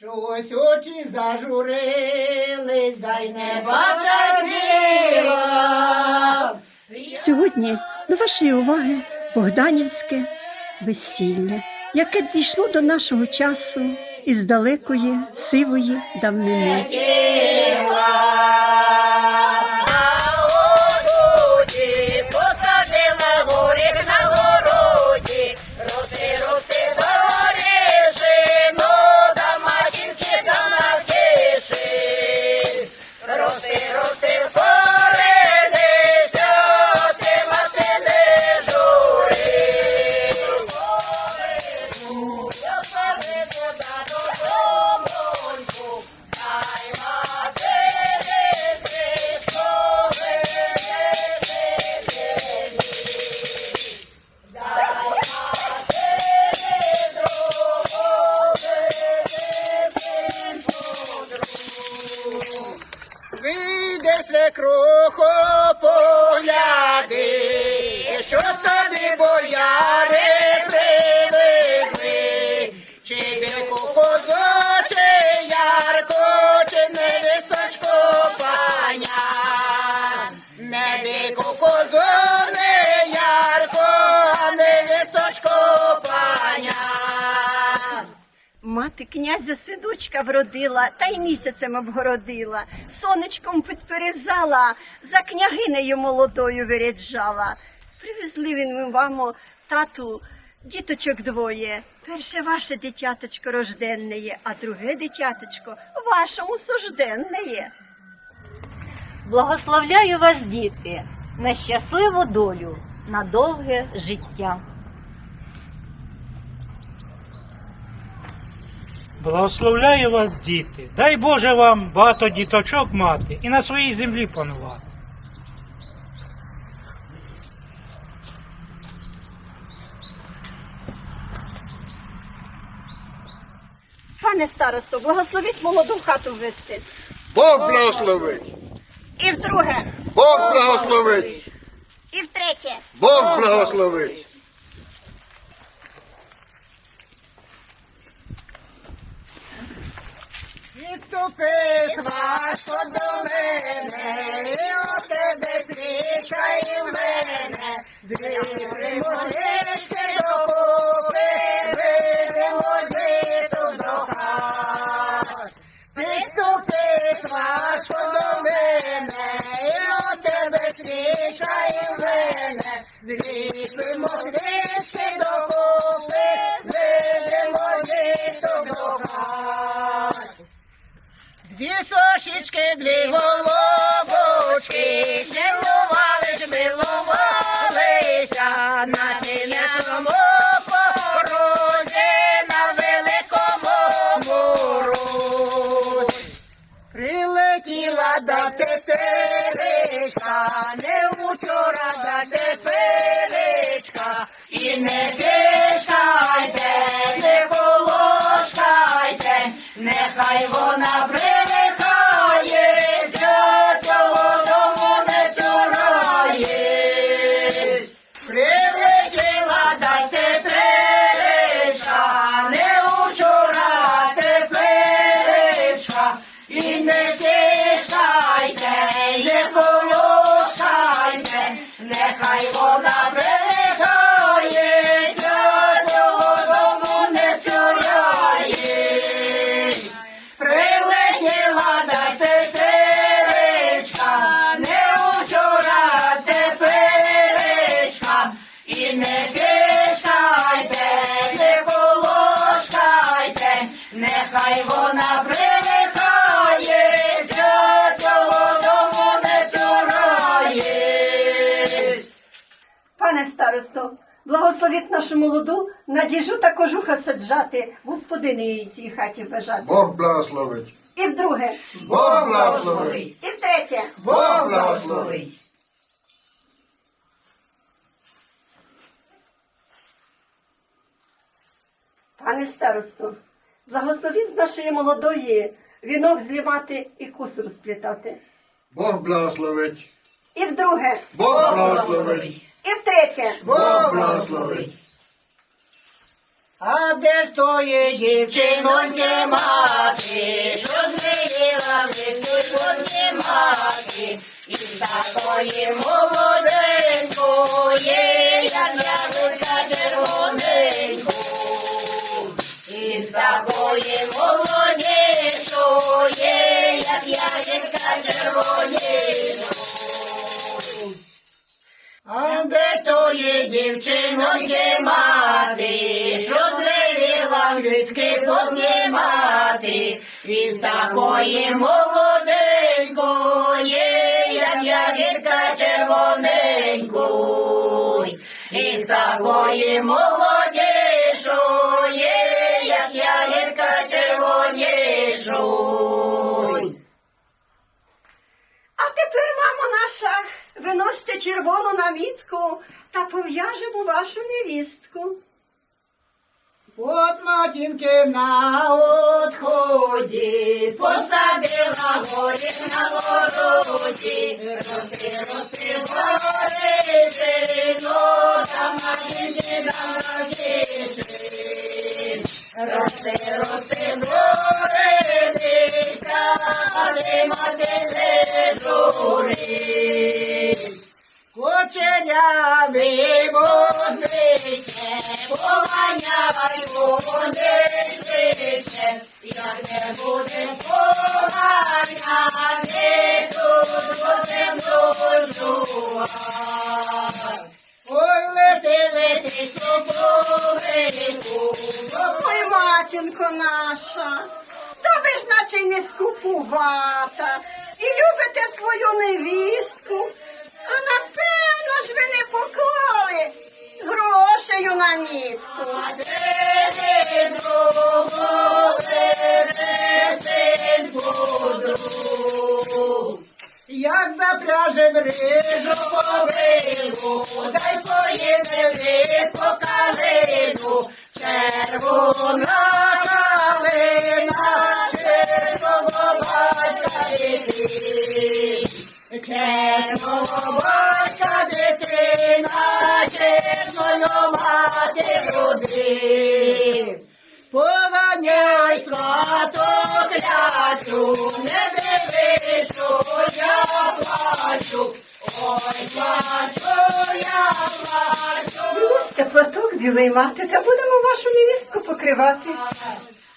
Чогось очі зажурились, дай не бачать діла. Сьогодні до вашої уваги Богданівське весілля, яке дійшло до нашого часу із далекої сивої давнини. Мати князя синочка вродила, та й місяцем обгородила, сонечком підперезала, за княгинею молодою виряджала. Привезли він вам, тату, діточок двоє. Перше ваше дитяточко рожденне, а друге дитяточко вашому сужденне. Благословляю вас, діти, на щасливу долю, на довге життя. Благословляю вас, діти. Дай Боже вам багато діточок мати і на своїй землі панувати. Пане старосто, благословіть молоду в хату ввести. Бог благословить! І вдруге, Бог благословить! і втретє. Бог благословить! Відступи сватко до мене, і у тебе свіча і в мене, дві примолички докупи, вийдемо діту до хат. Приступи сватко до мене, і у тебе свіча і в мене, дві До теперечка, не вчора до теперечка, і не пішкайте, не волошкайте, нехай вона привикає, цього дому не цюрає. Прилетіла до теперечка, не вчора теперечка, і не тішкайте, благословіть нашу молоду на діжу та кожуха саджати, господини її цій хаті бажати. Бог благословить! І вдруге, Бог благословить! і втретє. Бог благословить! Пане старосто, благословіть з нашої молодої вінок злівати і косу розплітати. Бог благословить! І вдруге, Бог благословить! І втретє. Бог благословить! А де ж тої дівчиноньки мати, що зміїла дівчиноньки мати, і з такої молоденької, дівчиноньки мати, що звеліла квітки познімати, із такої молоденької, як ягідка червоненької, із такої молодішої, як ягідка червонішої. А тепер, мамо наша, виносите червону намітку та пов'яжемо вашу невістку. От матінки на отході, посадила горіх на городі, рости, рости, скупувата і любите свою невістку, роди. Поганяй свату клячу, не диви, що я плачу. Ой, плачу, я плачу. Приносьте платок білий мати, та будемо вашу невістку покривати.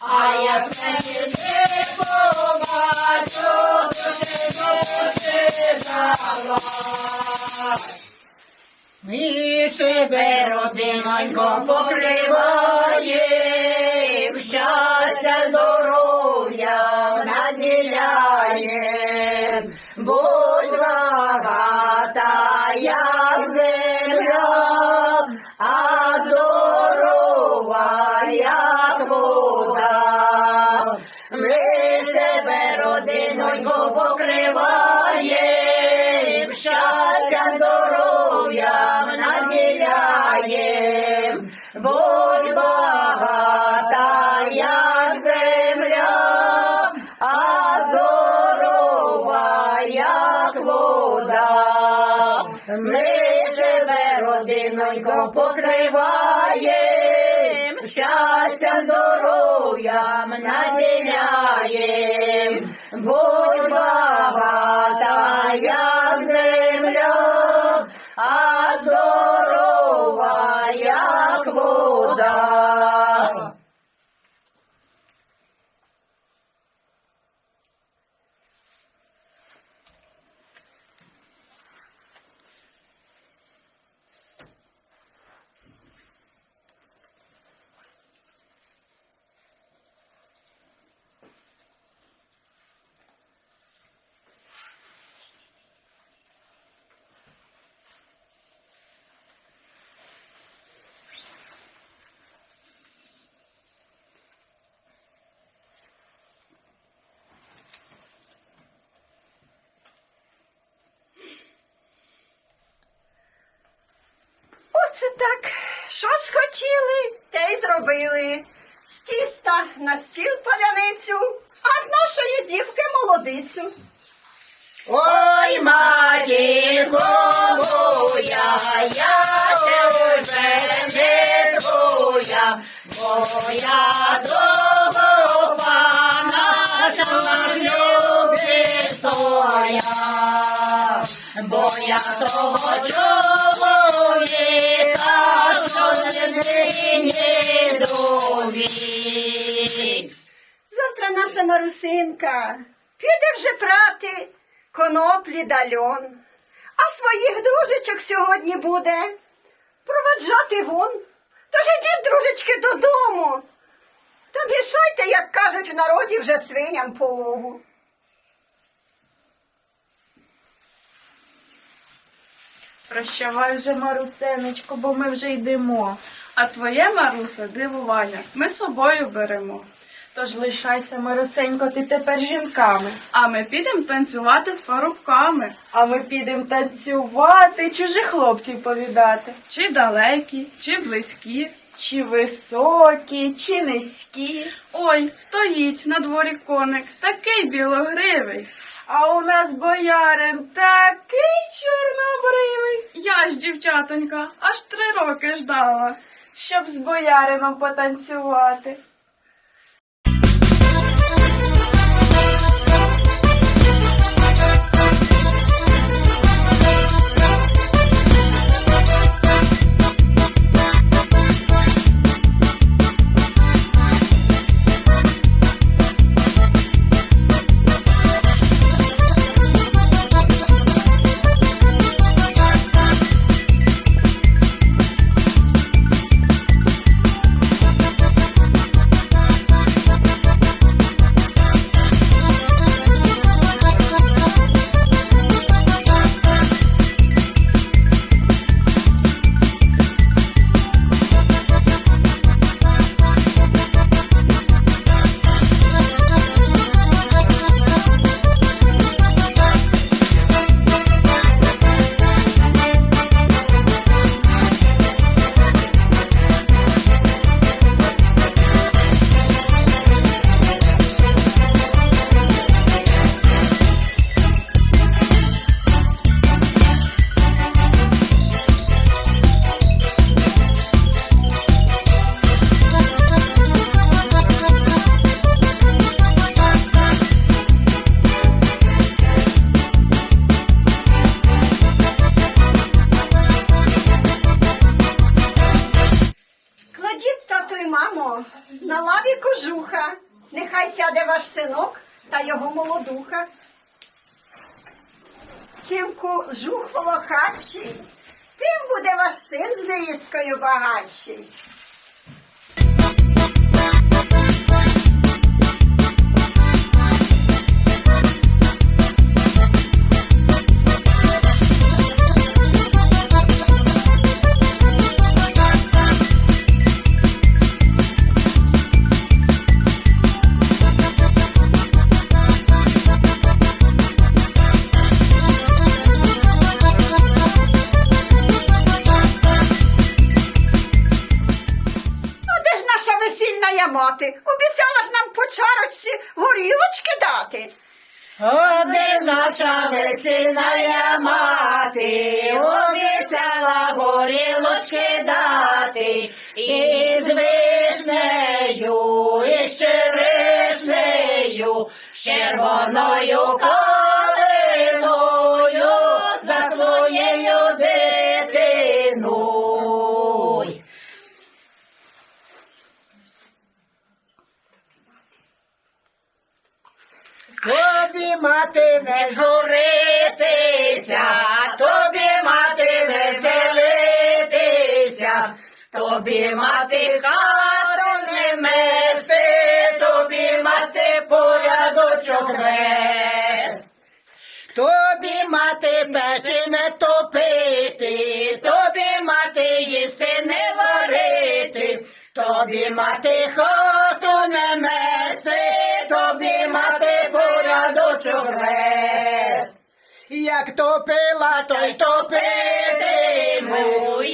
А як мені не побачу, то не дуже заплачу. Ми себе родинонько покриваєм, будь багата, як земля, а здорова, як вода. Ми ж тебе, родинонько, покриваєм, щастя, здоров'ям наділяєм, будь багата, як земля, а здорова, як вода. Оце так. Що схотіли, те й зробили. З тіста на стіл паляницю, а з нашої дівки молодицю. Ой, матінко моя, я тебе вже не твоя, Моя довго пана, що любить стоя, бо я того чоловіка, що нині довік. Завтра наша Марусинка піде вже прати коноплі да льон, а своїх дружечок сьогодні буде проваджати вон. Тож ідіть, дружечки, додому. Та мішайте, як кажуть в народі, вже свиням полову. Прощавай вже, Марусенечко, бо ми вже йдемо. А твоє, Марусе, дивування, ми з собою беремо. Тож лишайся, Марусенько, ти тепер жінками. А ми підемо танцювати з парубками. А ми підемо танцювати, чужих хлопців повідати. Чи далекі, чи близькі. Чи високі, чи низькі. Ой, стоїть на дворі коник, такий білогривий. А у нас боярин такий чорнобривий, Я ж, дівчатонька, аж три роки ждала. щоб з боярином потанцювати. Ваш синок та його молодуха. Чим кожух волохатший, тим буде ваш син з невісткою багатший. Ж нам по чарочці горілочки дати. О, де ж наша весільна мати, обіцяла горілочки дати, і з вишнею, і з черешнею, з червоною калиною Тобі мати не журитися, тобі мати веселитися, тобі мати хату не мести, тобі мати порядочок вест. Тобі мати печі не топити, тобі мати їсти не варити, тобі мати хату вест. Як